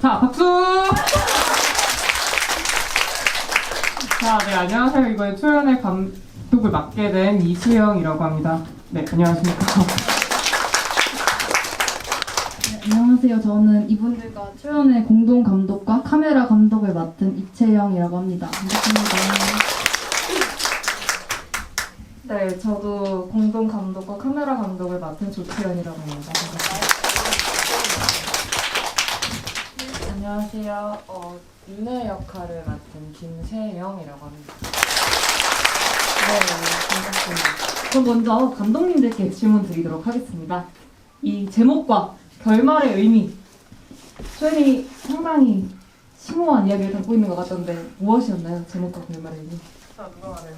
자, 박수! 자, 네, 안녕하세요. 이번에 초연의 감독을 맡게 된 이수영이라고 합니다. 네, 안녕하십니까. 네, 안녕하세요. 저는 이분들과 초연의 공동 감독과 카메라 감독을 맡은 이채영이라고 합니다. 반갑습니다. 네, 저도 공동 감독과 카메라 감독을 맡은 조채연이라고 합니다. 반갑습니다. 안녕하세요. 어, 윤혜 역할을 맡은 김세영이라고 합니다. 네, 반갑습니다. 그럼 먼저 감독님들께 질문 드리도록 하겠습니다. 이 제목과 결말의 의미. 초연이 상당히 심오한 이야기를 담고 있는 것 같던데 무엇이었나요? 제목과 결말의 의미. 자, 누가 말해요?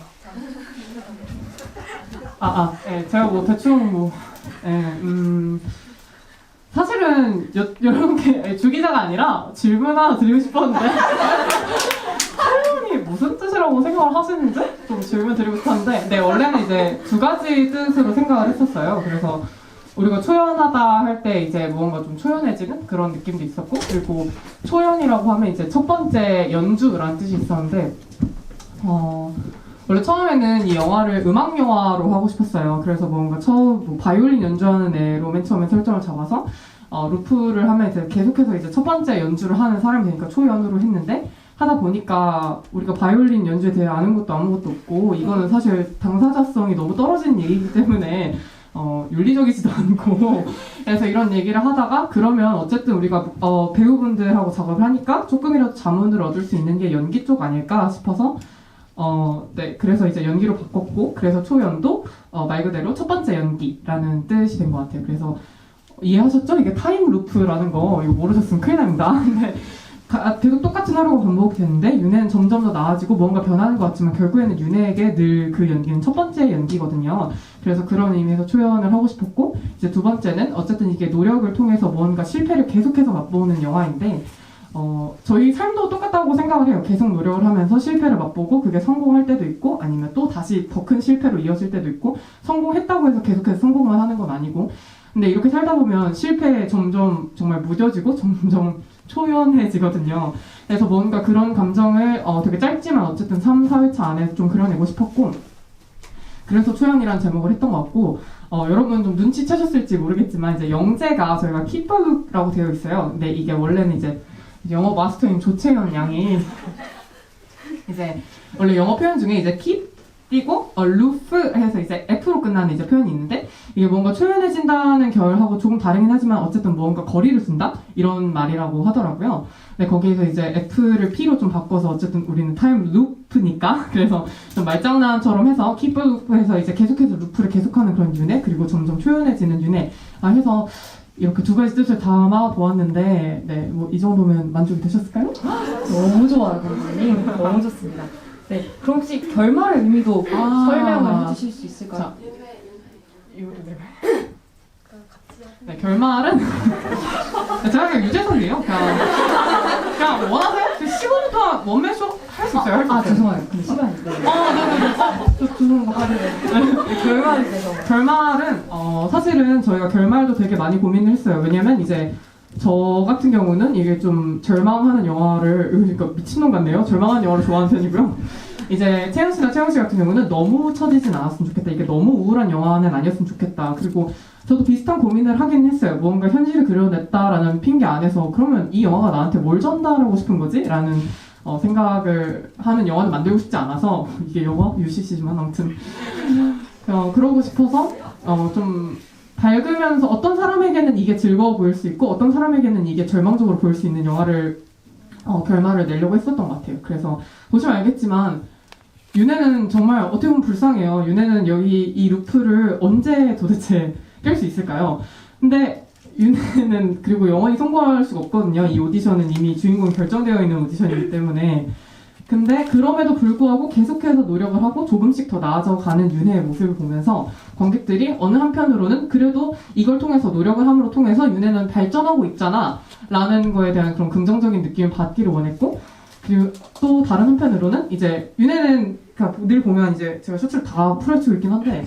아, 아, 예, 제가 뭐 대충 뭐, 예, 음, 사실은 여, 여러 개 예, 주기자가 아니라 질문 하나 드리고 싶었는데 사연이 무슨 뜻이라고 생각을 하시는지 좀 질문 드리고 싶었는데, 네 원래는 이제 두 가지 뜻으로 생각을 했었어요. 그래서 우리가 초연하다 할 때 이제 무언가 좀 초연해지는 그런 느낌도 있었고, 그리고 초연이라고 하면 이제 첫 번째 연주라는 뜻이 있었는데, 어. 원래 처음에는 이 영화를 음악 영화로 하고 싶었어요. 그래서 뭔가 처음 뭐 바이올린 연주하는 애로 맨 처음에 설정을 잡아서 어, 루프를 하면 이제 계속해서 이제 첫 번째 연주를 하는 사람이 되니까 초연으로 했는데 하다 보니까 우리가 바이올린 연주에 대해 아는 것도 아무것도 없고 이거는 사실 당사자성이 너무 떨어지는 얘기이기 때문에 어, 윤리적이지도 않고 그래서 이런 얘기를 하다가 그러면 어쨌든 우리가 어, 배우분들하고 작업을 하니까 조금이라도 자문을 얻을 수 있는 게 연기 쪽 아닐까 싶어서 어, 네. 그래서 이제 연기로 바꿨고, 그래서 초연도, 어, 말 그대로 첫 번째 연기라는 뜻이 된 것 같아요. 그래서, 이해하셨죠? 이게 타임 루프라는 거, 이거 모르셨으면 큰일 납니다. 근데, 가- 계속 똑같은 하루가 반복되는데, 윤혜는 점점 더 나아지고 뭔가 변하는 것 같지만, 결국에는 윤혜에게 늘 그 연기는 첫 번째 연기거든요. 그래서 그런 의미에서 초연을 하고 싶었고, 이제 두 번째는, 어쨌든 이게 노력을 통해서 뭔가 실패를 계속해서 맛보는 영화인데, 어, 저희 삶도 똑같다고 생각을 해요. 계속 노력을 하면서 실패를 맛보고 그게 성공할 때도 있고 아니면 또 다시 더 큰 실패로 이어질 때도 있고 성공했다고 해서 계속해서 성공만 하는 건 아니고 근데 이렇게 살다 보면 실패에 점점 정말 무뎌지고 점점 초연해지거든요. 그래서 뭔가 그런 감정을 어, 되게 짧지만 어쨌든 3, 4회차 안에 좀 그려내고 싶었고 그래서 초연이라는 제목을 했던 것 같고 어, 여러분 좀 눈치채셨을지 모르겠지만 이제 영재가 저희가 키퍼룩라고 되어 있어요. 근데 이게 원래는 이제 영어 마스터인 조채연 양이 이제 원래 영어 표현 중에 이제 keep 띄고 어, 루프 해서 이제 F로 끝나는 이제 표현이 있는데 이게 뭔가 초연해진다는 결하고 조금 다르긴 하지만 어쨌든 뭔가 거리를 둔다? 이런 말이라고 하더라고요. 근데 거기에서 이제 F를 P로 좀 바꿔서 어쨌든 우리는 타임 루프니까? 그래서 좀 말장난처럼 해서 keep 루프해서 이제 계속해서 루프를 계속하는 그런 윤회? 그리고 점점 초연해지는 윤회? 아 해서 이렇게 두 가지 뜻을 담아 보았는데 네 뭐 이 정도면 만족이 되셨을까요? 너무 좋아요, 감독님. 너무 좋습니다. 네, 그럼 혹시 결말의 의미도 아. 설명을 해주실 수 있을까요? 자, 내가. 네, 결말은 제가 그냥 유재석이에요. 그냥 그냥 원하세요? 15부터 원맨 쇼 할수 있어요. 할수 아, 있어요. 죄송해요. 근데 시간이 있어요. 아, 네네네. 아, 저 죄송합니다. 아, 네네. 결말이 돼서. 결말은 어, 사실은 저희가 결말도 되게 많이 고민을 했어요. 왜냐면 이제 저 같은 경우는 이게 좀 절망하는 영화를 그러니까 미친놈 같네요. 절망하는 영화를 좋아하는 편이고요. 이제 채영 씨나 채영 씨 같은 경우는 너무 처지진 않았으면 좋겠다. 이게 너무 우울한 영화는 아니었으면 좋겠다. 그리고 저도 비슷한 고민을 하긴 했어요. 뭔가 현실을 그려냈다라는 핑계 안에서 그러면 이 영화가 나한테 뭘 전달하고 싶은 거지? 라는 어, 생각을 하는 영화는 만들고 싶지 않아서 이게 영화 UCC지만 아무튼 어, 그러고 싶어서 어, 좀 밝으면서 어떤 사람에게는 이게 즐거워 보일 수 있고 어떤 사람에게는 이게 절망적으로 보일 수 있는 영화를 어, 결말을 내려고 했었던 것 같아요. 그래서 보시면 알겠지만 윤혜는 정말 어떻게 보면 불쌍해요. 윤혜는 여기 이 루프를 언제 도대체 깰 수 있을까요? 근데 윤혜는 그리고 영원히 성공할 수가 없거든요. 이 오디션은 이미 주인공이 결정되어 있는 오디션이기 때문에 근데 그럼에도 불구하고 계속해서 노력을 하고 조금씩 더 나아져가는 윤혜의 모습을 보면서 관객들이 어느 한편으로는 그래도 이걸 통해서 노력을 함으로 통해서 윤혜는 발전하고 있잖아 라는 거에 대한 그런 긍정적인 느낌을 받기를 원했고 그리고 또 다른 한편으로는 이제 윤혜는 그러니까 늘 보면 이제 제가 셔츠를 다 풀어치고 있긴 한데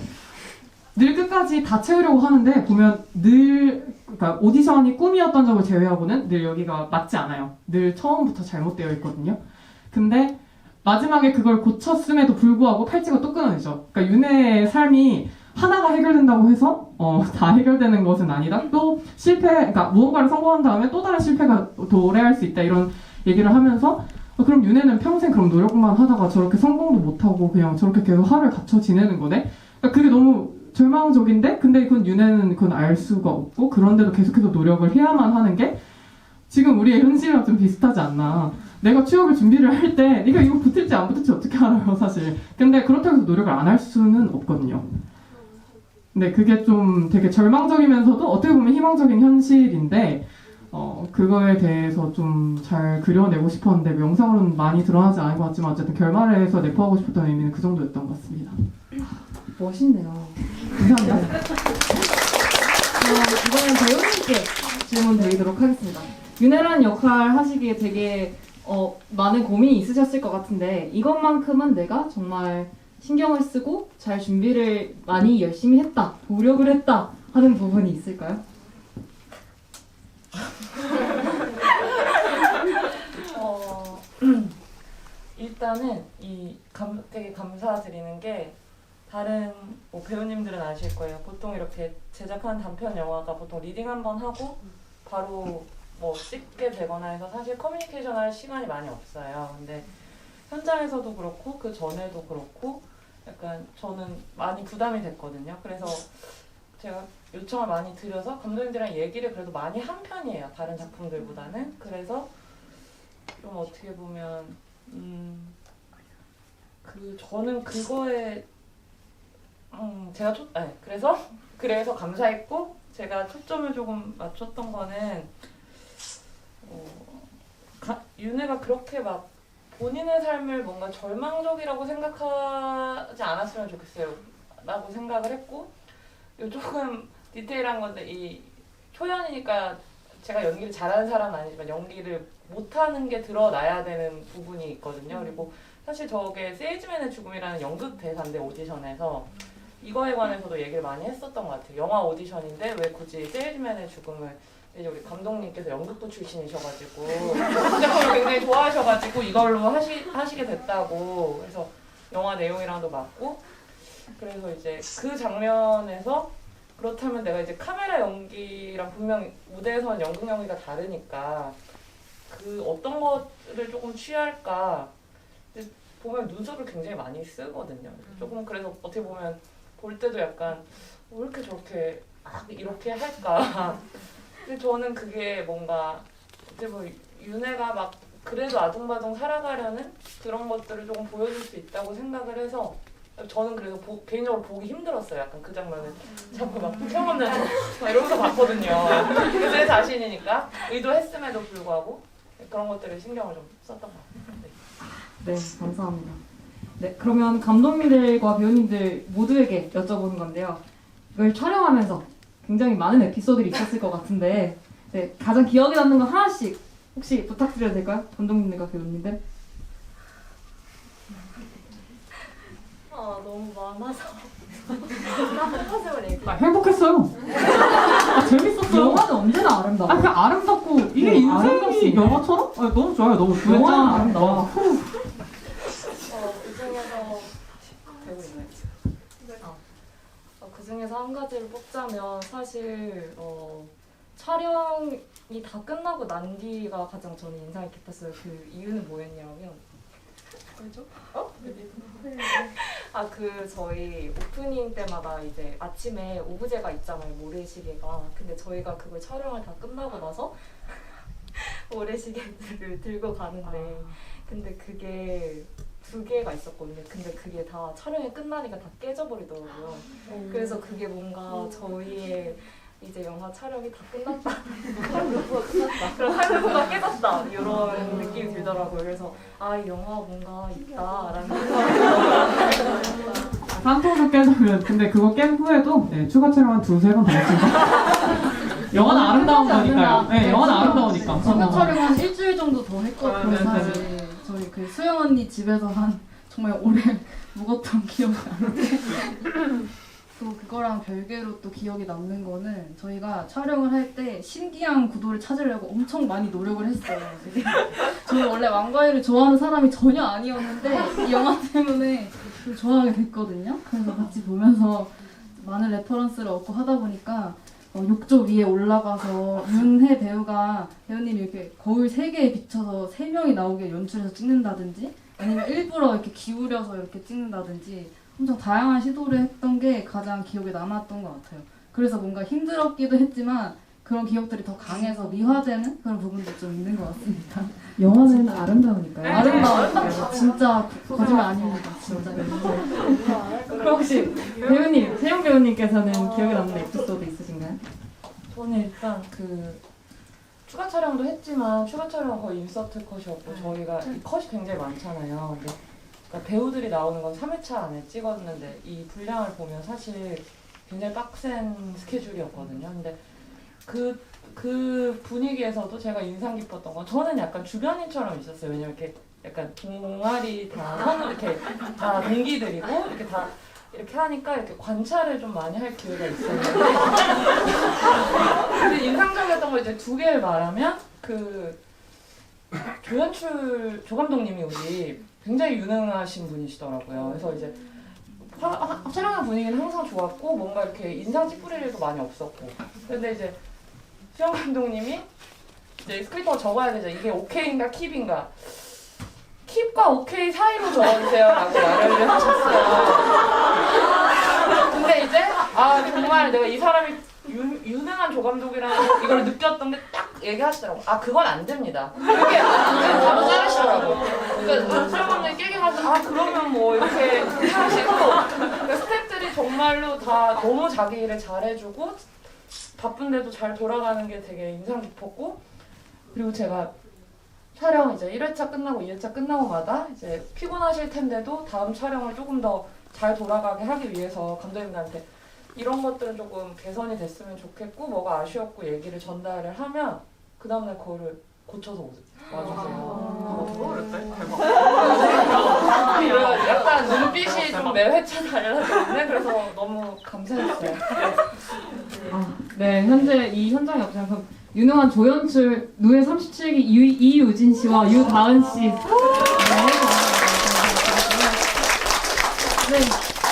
늘 끝까지 다 채우려고 하는데 보면 늘 그러니까 오디션이 꿈이었던 적을 제외하고는 늘 여기가 맞지 않아요. 늘 처음부터 잘못되어 있거든요. 근데 마지막에 그걸 고쳤음에도 불구하고 팔찌가 또 끊어지죠. 그러니까 윤혜의 삶이 하나가 해결된다고 해서 어, 다 해결되는 것은 아니다. 또 실패, 그러니까 무언가를 성공한 다음에 또 다른 실패가 도래할 수 있다 이런 얘기를 하면서 어, 그럼 윤혜는 평생 그럼 노력만 하다가 저렇게 성공도 못하고 그냥 저렇게 계속 하루에 갇혀 지내는 거네? 그러니까 그게 너무 절망적인데 근데 그건 윤혜는 그건 알 수가 없고 그런데도 계속해서 노력을 해야만 하는 게 지금 우리의 현실이랑 좀 비슷하지 않나. 내가 취업을 준비를 할때 네가 이거 붙을지 안 붙을지 어떻게 알아요 사실. 근데 그렇다고 해서 노력을 안 할 수는 없거든요. 근데 그게 좀 되게 절망적이면서도 어떻게 보면 희망적인 현실인데 어, 그거에 대해서 좀 잘 그려내고 싶었는데 영상으로는 많이 드러나지 않은 것 같지만 어쨌든 결말에서 내포하고 싶었던 의미는 그 정도였던 것 같습니다. 멋있네요. 감사합니다. 그럼 이번엔 배우님께 질문 드리도록 하겠습니다. 윤혜란 역할 하시기에 되게 어, 많은 고민이 있으셨을 것 같은데 이것만큼은 내가 정말 신경을 쓰고 잘 준비를 많이 열심히 했다, 노력을 했다 하는 부분이 있을까요? 어, 일단은 이 감, 되게 감사드리는 게 다른 뭐 배우님들은 아실 거예요. 보통 이렇게 제작한 단편 영화가 보통 리딩 한번 하고 바로 뭐 찍게 되거나 해서 사실 커뮤니케이션 할 시간이 많이 없어요. 근데 현장에서도 그렇고 그 전에도 그렇고 약간 저는 많이 부담이 됐거든요. 그래서 제가 요청을 많이 드려서 감독님들이랑 얘기를 그래도 많이 한 편이에요. 다른 작품들보다는. 그래서 좀 어떻게 보면 음, 그 저는 그거에 음, 제가 초, 네, 그래서 그래서 감사했고 제가 초점을 조금 맞췄던 거는 어, 가, 윤혜가 그렇게 막 본인의 삶을 뭔가 절망적이라고 생각하지 않았으면 좋겠어요. 라고 생각을 했고 요 조금 디테일한 건데 이 초연이니까 제가 연기를 잘하는 사람은 아니지만 연기를 못하는 게 드러나야 되는 부분이 있거든요. 그리고 사실 저게 세일즈맨의 죽음이라는 연극 대사인데 오디션에서 이거에 관해서도 얘기를 많이 했었던 것 같아요. 영화 오디션인데 왜 굳이 세일즈맨의 죽음을 이제 우리 감독님께서 연극부 출신이셔가지고 작품을 굉장히 좋아하셔가지고 이걸로 하시, 하시게 됐다고 그래서 영화 내용이랑도 맞고 그래서 이제 그 장면에서 그렇다면 내가 이제 카메라 연기랑 분명 무대에서는 연극 연기가 다르니까 그 어떤 거를 조금 취할까 보면 눈썹을 굉장히 많이 쓰거든요. 조금 그래서 어떻게 보면 볼 때도 약간 왜 이렇게 저렇게 막 이렇게 할까. 근데 저는 그게 뭔가 어떻게 보면 윤혜가 막 그래도 아둥바둥 살아가려는 그런 것들을 조금 보여줄 수 있다고 생각을 해서 저는 그래서 보- 개인적으로 보기 힘들었어요. 약간 그 장면을 자꾸 막막 이러면서 봤거든요. 그제 자신이니까 의도했음에도 불구하고 그런 것들을 신경을 좀 썼던 것 같아요. 네. 네, 감사합니다. 네, 그러면 감독님들과 배우님들 모두에게 여쭤보는 건데요. 이걸 촬영하면서 굉장히 많은 에피소드들이 있었을 것 같은데, 네, 가장 기억에 남는 거 하나씩 혹시 부탁드려도 될까요? 감독님들과 배우님들? 아 너무 많아서 나 아, 행복했어요. 아, 재밌었어요. 영화는 언제나 아름다워. 아, 그냥 아름답고 이게 네, 인생이 아름답습니다. 영화처럼? 아, 너무 좋아요. 너무 영화는 부했잖아. 아름다워. 와, 후. 어, 그 중에서 되고 있나요? 어, 그 중에서 한 가지를 뽑자면 사실 어, 촬영이 다 끝나고 난 뒤가 가장 저는 인상이 깊었어요. 그 이유는 뭐였냐면 왜죠? 어? 아 그 저희 오프닝 때마다 이제 아침에 오브제가 있잖아요 모래시계가 근데 저희가 그걸 촬영을 다 끝나고 나서 모래시계들을 들고 가는데 근데 그게 두 개가 있었거든요. 근데 그게 다 촬영이 끝나니까 다 깨져버리더라고요. 그래서 그게 뭔가 저희의 이제 영화 촬영이 다 끝났다. 그런 할부가 깨졌다. 이런 느낌이 들더라고요. 그래서 아 이 영화 뭔가 있다라는 생각이 산토도 깨자면 근데 그거 깬 후에도 네, 추가 촬영 한 두세 번더 했습니다. 영화는 아름다운 거니까요. 네, 영화는 아름다우니까. 추가 어. 촬영 한 일주일 정도 더 아, 했거든요. 네, 사실. 저희 그 수영 언니 집에서 한 정말 오래 묵었던 기억이 나는데 또 그거랑 별개로 또 기억에 남는 거는 저희가 촬영을 할 때 신기한 구도를 찾으려고 엄청 많이 노력을 했어요. 저는 원래 왕과일을 좋아하는 사람이 전혀 아니었는데 이 영화 때문에 좀 좋아하게 됐거든요. 그래서 같이 보면서 많은 레퍼런스를 얻고 하다 보니까 어, 욕조 위에 올라가서 윤혜 배우가 배우님이 이렇게 거울 세 개에 비춰서 세 명이 나오게 연출해서 찍는다든지 아니면 일부러 이렇게 기울여서 이렇게 찍는다든지 엄청 다양한 시도를 했던 게 가장 기억에 남았던 것 같아요. 그래서 뭔가 힘들었기도 했지만 그런 기억들이 더 강해서 미화되는 그런 부분도 좀 있는 것 같습니다. 영화는 아름다우니까요. 아름다워요. 진짜 거짓말 아닙니다. 진짜. 그럼 혹시 배우님, 세영 배우님께서는 기억에 남는 에피소드 있으신가요? 저는 일단 그 추가 촬영도 했지만 추가 촬영은 거의 인서트 컷이었고 저희가 이 컷이 굉장히 많잖아요. 근데 그러니까 배우들이 나오는 건 3회차 안에 찍었는데 이 분량을 보면 사실 굉장히 빡센 스케줄이었거든요. 근데 그, 그 분위기에서도 제가 인상 깊었던 건 저는 약간 주변인처럼 있었어요. 왜냐면 이렇게 약간 동아리 다 이렇게 다 동기들이고 이렇게 다 이렇게 하니까 이렇게 관찰을 좀 많이 할 기회가 있었는데 근데 인상적이었던 거 이제 두 개를 말하면 그 조연출 조 감독님이 우리 굉장히 유능하신 분이시더라고요. 그래서 이제 촬영한 분위기는 항상 좋았고 뭔가 이렇게 인상 찌푸릴 일도 많이 없었고 근데 이제 수영 감독님이 이제 스크립트가 적어야 되죠. 이게 오케이인가 킵인가 킵과 오케이 사이로 적어주세요 라고 말을 하셨어요. 근데 이제 아 정말 내가 이 사람이 유, 유능한 조감독이라는 이걸 느꼈던 게 딱 얘기하시더라고. 아 그건 안 됩니다. 이렇게 바로 자르시더라고. 그러니까 수영 감독이 깨게 가서 아 그러면 뭐 이렇게 하시고 그러니까 스태프들이 정말로 다 너무 자기 일을 잘해주고 바쁜데도 잘 돌아가는 게 되게 인상 깊었고 그리고 제가 촬영 이제 1회차 끝나고 2회차 끝나고마다 이제 피곤하실 텐데도 다음 촬영을 조금 더 잘 돌아가게 하기 위해서 감독님들한테 이런 것들은 조금 개선이 됐으면 좋겠고 뭐가 아쉬웠고 얘기를 전달을 하면 그 다음날 그거를 고쳐서 오세요. 와주세요. 누가 그랬대? 대박. 그래서 약간 눈빛이 좀 매 회차 달라졌는데 그래서 너무 감사했어요. 아, 네, 현재 이 현장에 없지 않고 유능한 조연출 누에 37기 유, 이유진 씨와 유다은 씨. 네, 네,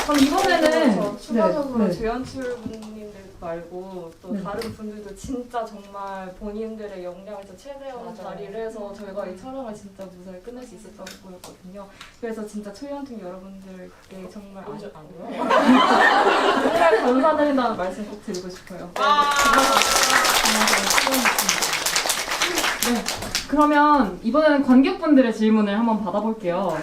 그럼 이번에는 저 추가적으로 네, 네. 조연출분님들 말고 또 네. 다른 분들도 진짜 정말 본인들의 역량에서 최대한 맞아요. 발휘를 해서 저희가 이 촬영을 진짜 무사히 끝낼 수 있었다고 보였거든요. 그래서 진짜 초연팀 여러분들께 정말 아, 안? 정말 감사드린다는 말씀 꼭 드리고 싶어요. 그러면 이번에는 관객분들의 질문을 한번 받아볼게요.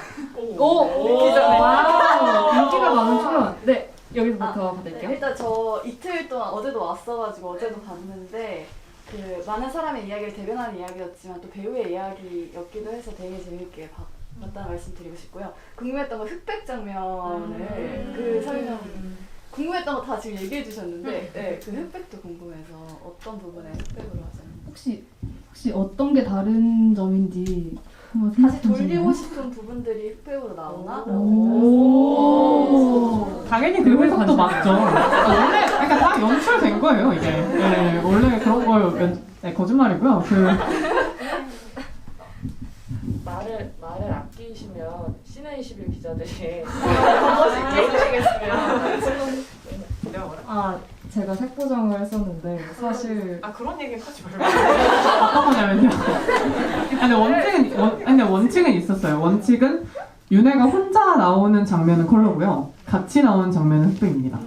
오, 기자네. 와우, 인기가 많은 초연. 네, 여기서부터 네, 받을게요. 일단 저 이틀 동안 어제도 왔어가지고 어제도 봤는데 그 많은 사람의 이야기를 대변하는 이야기였지만 또 배우의 이야기였기도 해서 되게 재밌게 봤, 봤다는 말씀 드리고 싶고요. 궁금했던 건 흑백 장면을 그 설명 궁금했던 거 다 지금 얘기해 주셨는데 네, 그 흑백도 궁금해서 어떤 부분에 흑백으로 하잖아요. 혹시 혹시 어떤 게 다른 점인지 한번 다시 돌리고? 싶은 부분들이 흑백으로 나오나? 오. 당연히 그 해석도 맞죠. 원래 그러니까 다 연출된 거예요 이게. 네, 원래 그런 걸 연, 네, 거짓말이고요. 그 말을 말을 아끼시면 시내 21 기자들이 한 번씩 얘기하시겠으면 내가 말해. 아, 제가 색보정을 했었는데 사실 아 그런 얘기 하지 말고. 거냐면요. 아니, 원칙은 원, 아니, 원칙은 있었어요. 원칙은 윤혜가 혼자 나오는 장면은 컬러고요. 같이 나오는 장면은 흑백입니다.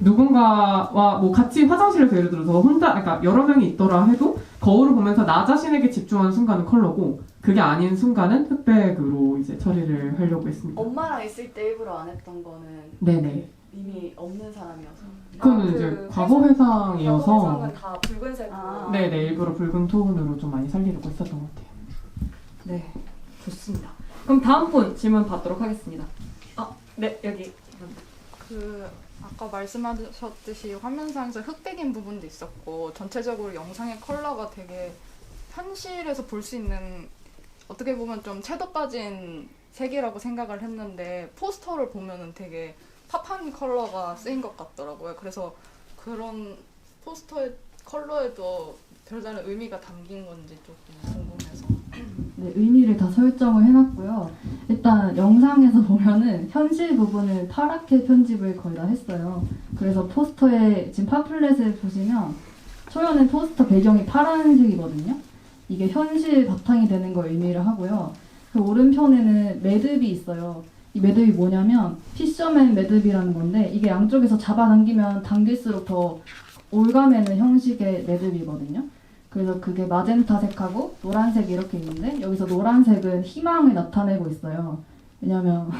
누군가와 뭐 같이 화장실에서 예를 들어서 혼자 그러니까 여러 명이 있더라 해도 거울을 보면서 나 자신에게 집중하는 순간은 컬러고 그게 아닌 순간은 흑백으로 이제 처리를 하려고 했습니다. 엄마랑 있을 때 일부러 안 했던 거는 네네. 이미 없는 사람이어서 그거는 아, 이제 그 과거 회상이어서 다 붉은색으로. 아. 네네 일부러 붉은 톤으로 좀 많이 살리려고 했었던 것 같아요. 네, 좋습니다. 그럼 다음 분 질문 받도록 하겠습니다. 아, 네, 여기. 그 아까 말씀하셨듯이 화면상에서 흑백인 부분도 있었고 전체적으로 영상의 컬러가 되게 현실에서 볼 수 있는 어떻게 보면 좀 채도 빠진 색이라고 생각을 했는데 포스터를 보면은 되게 팝한 컬러가 쓰인 것 같더라고요. 그래서 그런 포스터의 컬러에도 별다른 의미가 담긴 건지 조금 궁금해서. 네, 의미를 다 설정을 해놨고요. 일단 영상에서 보면은 현실 부분을 파랗게 편집을 거의 다 했어요. 그래서 포스터에 지금 팜플렛을 보시면 초연의 포스터 배경이 파란색이거든요. 이게 현실 바탕이 되는 걸 의미를 하고요. 그 오른편에는 매듭이 있어요. 이 매듭이 뭐냐면 피셔맨 매듭이라는 건데 이게 양쪽에서 잡아당기면 당길수록 더 올가매는 형식의 매듭이거든요. 그래서 그게 마젠타 색하고 노란색이 이렇게 있는데 여기서 노란색은 희망을 나타내고 있어요. 왜냐면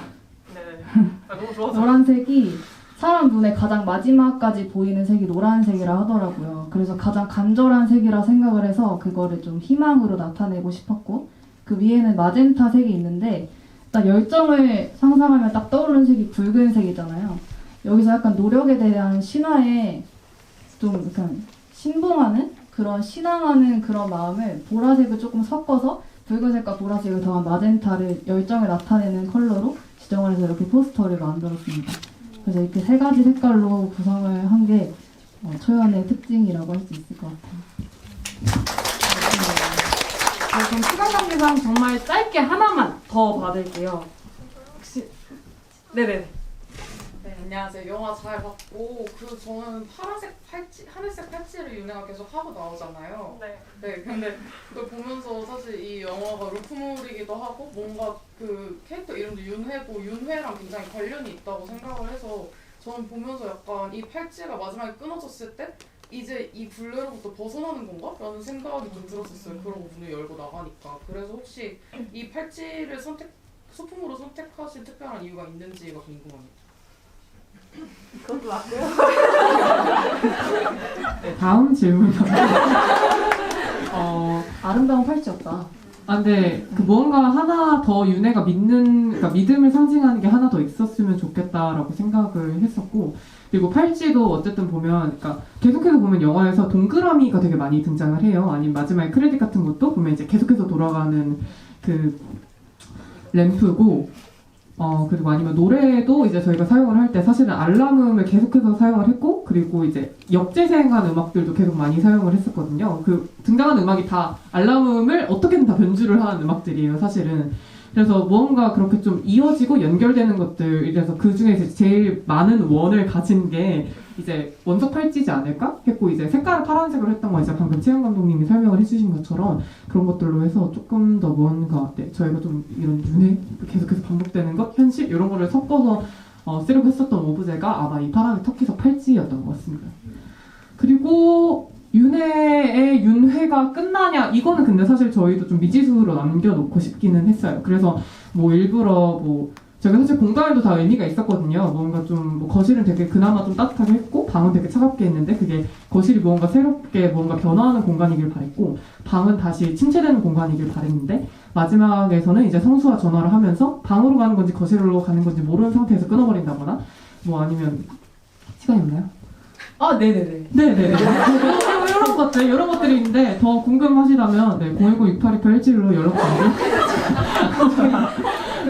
네네네. 아. 노란색이 사람 눈에 가장 마지막까지 보이는 색이 노란색이라 하더라고요. 그래서 가장 간절한 색이라 생각을 해서 그거를 좀 희망으로 나타내고 싶었고 그 위에는 마젠타 색이 있는데 딱 열정을 상상하면 딱 떠오르는 색이 붉은색이잖아요. 여기서 약간 노력에 대한 신화에 좀 약간 신봉하는 그런 신앙하는 그런 마음을 보라색을 조금 섞어서 붉은색과 보라색을 더한 마젠타를 열정을 나타내는 컬러로 지정을 해서 이렇게 포스터를 만들었습니다. 그래서 이렇게 세 가지 색깔로 구성을 한게 어, 초연의 특징이라고 할 수 있을 것 같아요. 네, 그럼 시간 관계상 정말 짧게 하나만 더 받을게요. 혹시 네네. 네, 안녕하세요. 영화 잘 봤고 그 저는 파란색 팔찌, 하늘색 팔찌를 윤혜가 계속 하고 나오잖아요. 네. 네, 근데 그걸 보면서 사실 이 영화가 루프물이기도 하고 뭔가 그 캐릭터 이름도 윤혜고 윤혜랑 굉장히 관련이 있다고 생각을 해서 저는 보면서 약간 이 팔찌가 마지막에 끊어졌을 때 이제 이 굴레로부터 벗어나는 건가? 라는 생각이 좀 들었었어요. 그러고 문을 열고 나가니까. 그래서 혹시 이 팔찌를 선택, 소품으로 선택하신 특별한 이유가 있는지가 궁금합니다. 그것도 맞고요. 네, 다음 질문. 어, 아름다운 팔찌였다. 아, 근데 그 무언가 하나 더 윤혜가 믿는, 그러니까 믿음을 상징하는 게 하나 더 있었으면 좋겠다라고 생각을 했었고, 그리고 팔찌도 어쨌든 보면, 그러니까 계속해서 보면 영화에서 동그라미가 되게 많이 등장을 해요. 아니면 마지막에 크레딧 같은 것도 보면 이제 계속해서 돌아가는 그 램프고, 어, 그리고 아니면 노래도 이제 저희가 사용을 할 때 사실은 알람음을 계속해서 사용을 했고, 그리고 이제 역재생한 음악들도 계속 많이 사용을 했었거든요. 그 등장하는 음악이 다 알람음을 어떻게든 다 변주를 하는 음악들이에요, 사실은. 그래서 무언가 그렇게 좀 이어지고 연결되는 것들, 이래서 그 중에서 제일 많은 원을 가진 게 이제 원석 팔찌지 않을까? 했고, 이제 색깔을 파란색으로 했던 건 이제 방금 채영 감독님이 설명을 해주신 것처럼 그런 것들로 해서 조금 더 뭔가, 네, 저희가 좀 이런 윤회, 계속해서 반복되는 것, 현실, 이런 거를 섞어서 어, 쓰려고 했었던 오브제가 아마 이 파란색 터키석 팔찌였던 것 같습니다. 그리고 윤회의 윤회가 끝나냐 이거는 근데 사실 저희도 좀 미지수로 남겨놓고 싶기는 했어요. 그래서 뭐 일부러 뭐 저희가 사실 공간에도 다 의미가 있었거든요. 뭔가 좀 뭐 거실은 되게 그나마 좀 따뜻하게 했고 방은 되게 차갑게 했는데 그게 거실이 뭔가 새롭게 뭔가 변화하는 공간이길 바랬고 방은 다시 침체되는 공간이길 바랬는데 마지막에서는 이제 성수와 전화를 하면서 방으로 가는 건지 거실로 가는 건지 모르는 상태에서 끊어버린다거나 뭐 아니면 시간이 없나요? 아 네네네. 네네. 이런 것들, 이런 것들이 있는데 더 궁금하시다면 네, 010-6828-17로 연락 주세요.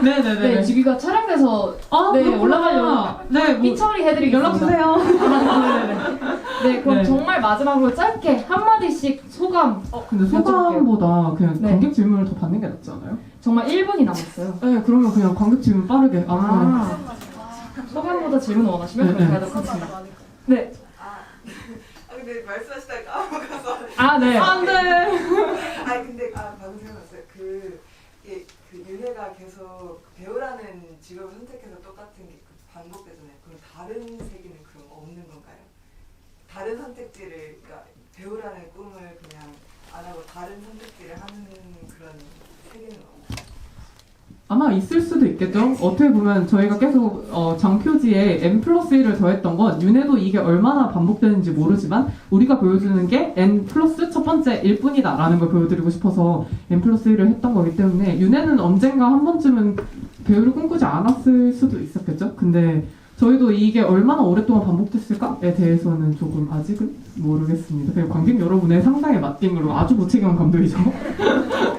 네네 네. 네, 지기가 촬영돼서 아, 네, 그렇구나. 올라가려고. 네, 뭐, 삐처리 해드리겠습니다. 연락 주세요. 네 그럼 네. 정말 마지막으로 짧게 한 마디씩 소감. 어, 근데 소감보다 그냥 네. 관객 질문을 더 받는 게 낫지 않아요? 정말 1분이 남았어요. 네, 그러면 그냥 관객 질문 빠르게 아무거나. 아, 소감보다 질문 원하시면 네, 그렇게 네. 하도록 하겠습니다. 네. 아 근데 말씀하시다가 까먹어서 아 네. 안 돼. 아 근데 아 방금 예, 그 윤혜가 계속 배우라는 직업을 선택해서 똑같은 게 반복되잖아요 그럼 다른 세계는 그럼 없는 건가요? 다른 선택지를 그러니까 배우라는 꿈을 그냥 안 하고 다른 선택지를 하는 그런 세계는 없나요? 아마 있을 수도 있겠죠. 어떻게 보면 저희가 계속 어, 장표지에 n 플러스 1을 더했던 건 윤회도 이게 얼마나 반복되는지 모르지만 우리가 보여주는 게 n 플러스 첫 번째 일 뿐이다 라는 걸 보여드리고 싶어서 n 플러스 1을 했던 거기 때문에 윤회는 언젠가 한 번쯤은 배우를 꿈꾸지 않았을 수도 있었겠죠. 근데 저희도 이게 얼마나 오랫동안 반복됐을까에 대해서는 조금 아직은 모르겠습니다. 관객 여러분의 상상에 맡긴 걸로 아주 무책임한 감독이죠.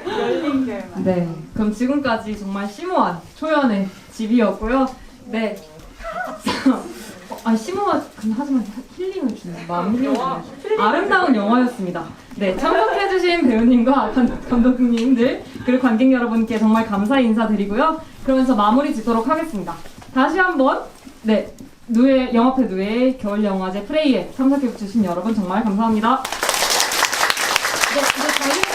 게 네. 그럼 지금까지 정말 심오한 초연의 집이었고요. 네. 어, 아 근데 하지만 힐링을 주는 마음 힐링을 주는 아름다운 영화였습니다. 네 참석해주신 배우님과 감, 감독님들 그리고 관객 여러분께 정말 감사 인사드리고요. 그러면서 마무리 짓도록 하겠습니다. 다시 한번 네 누에 영화패 누에 겨울 영화제 프레이에 참석해 주신 여러분 정말 감사합니다. 네, 이제